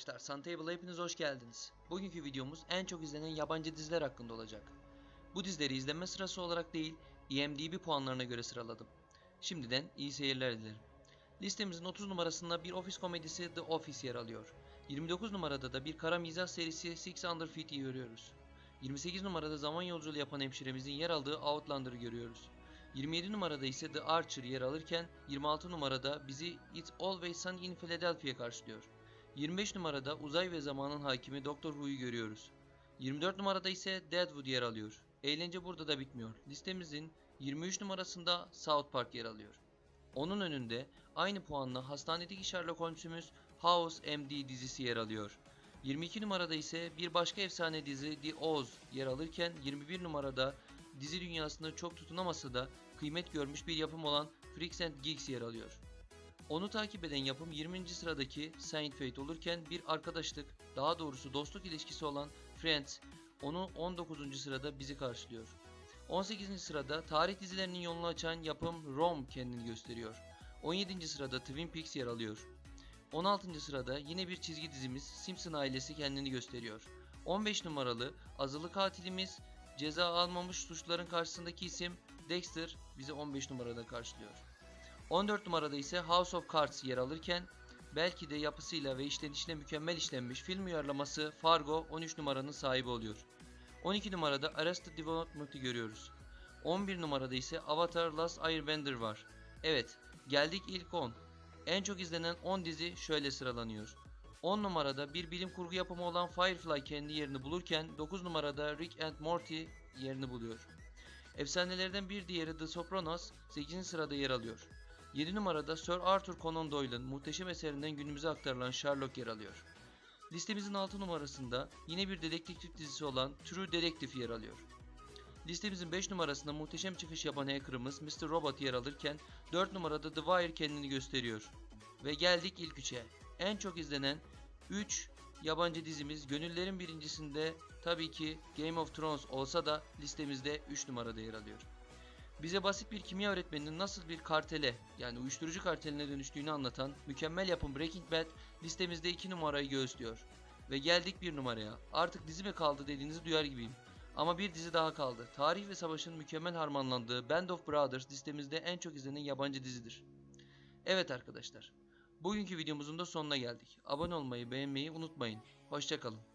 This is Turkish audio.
Arkadaşlar, Suntable'a hepiniz hoş geldiniz. Bugünkü videomuz en çok izlenen yabancı diziler hakkında olacak. Bu dizileri izlenme sırası olarak değil, IMDb puanlarına göre sıraladım. Şimdiden iyi seyirler dilerim. Listemizin 30 numarasında bir ofis komedisi The Office yer alıyor. 29 numarada da bir kara mizah serisi Six Under Fifty'yi görüyoruz. 28 numarada zaman yolculuğu yapan hemşiremizin yer aldığı Outlander'ı görüyoruz. 27 numarada ise The Archer yer alırken 26 numarada bizi It's Always Sunny in Philadelphia karşılıyor. 25 numarada uzay ve zamanın hakimi Doktor Who'yu görüyoruz. 24 numarada ise Deadwood yer alıyor. Eğlence burada da bitmiyor. Listemizin 23 numarasında South Park yer alıyor. Onun önünde aynı puanla hastanedeki Sherlock Holmes'ümüz House MD dizisi yer alıyor. 22 numarada ise bir başka efsane dizi The Oz yer alırken 21 numarada dizi dünyasında çok tutunamasa da kıymet görmüş bir yapım olan Freaks and Geeks yer alıyor. Onu takip eden yapım 20. sıradaki Seinfeld olurken bir arkadaşlık, daha doğrusu dostluk ilişkisi olan Friends, onu 19. sırada bizi karşılıyor. 18. sırada tarih dizilerinin yolunu açan yapım Rome kendini gösteriyor. 17. sırada Twin Peaks yer alıyor. 16. sırada yine bir çizgi dizimiz Simpson ailesi kendini gösteriyor. 15 numaralı azılı katilimiz ceza almamış suçluların karşısındaki isim Dexter bizi 15 numarada karşılıyor. 14 numarada ise House of Cards yer alırken belki de yapısıyla ve işlenişine mükemmel işlenmiş film uyarlaması Fargo 13 numaranın sahibi oluyor. 12 numarada Arrested Development'ı görüyoruz. 11 numarada ise Avatar Last Airbender var. Evet, geldik ilk 10. En çok izlenen 10 dizi şöyle sıralanıyor. 10 numarada bir bilim kurgu yapımı olan Firefly kendi yerini bulurken 9 numarada Rick and Morty yerini buluyor. Efsanelerden bir diğeri The Sopranos 8. sırada yer alıyor. 7 numarada Sir Arthur Conan Doyle'ın muhteşem eserinden günümüze aktarılan Sherlock yer alıyor. Listemizin 6 numarasında yine bir dedektiflik dizisi olan True Detective yer alıyor. Listemizin 5 numarasında muhteşem çıkış yapan hackerımız Mr. Robot yer alırken 4 numarada The Wire kendini gösteriyor. Ve geldik ilk 3'e. En çok izlenen 3 yabancı dizimiz gönüllerin birincisinde tabii ki Game of Thrones olsa da listemizde 3 numarada yer alıyor. Bize basit bir kimya öğretmeninin nasıl bir kartele yani uyuşturucu karteline dönüştüğünü anlatan mükemmel yapım Breaking Bad listemizde 2 numarayı göğüslüyor. Ve geldik bir numaraya. Artık dizi mi kaldı dediğinizi duyar gibiyim. Ama bir dizi daha kaldı. Tarih ve savaşın mükemmel harmanlandığı Band of Brothers listemizde en çok izlenen yabancı dizidir. Evet arkadaşlar. Bugünkü videomuzun da sonuna geldik. Abone olmayı, beğenmeyi unutmayın. Hoşçakalın.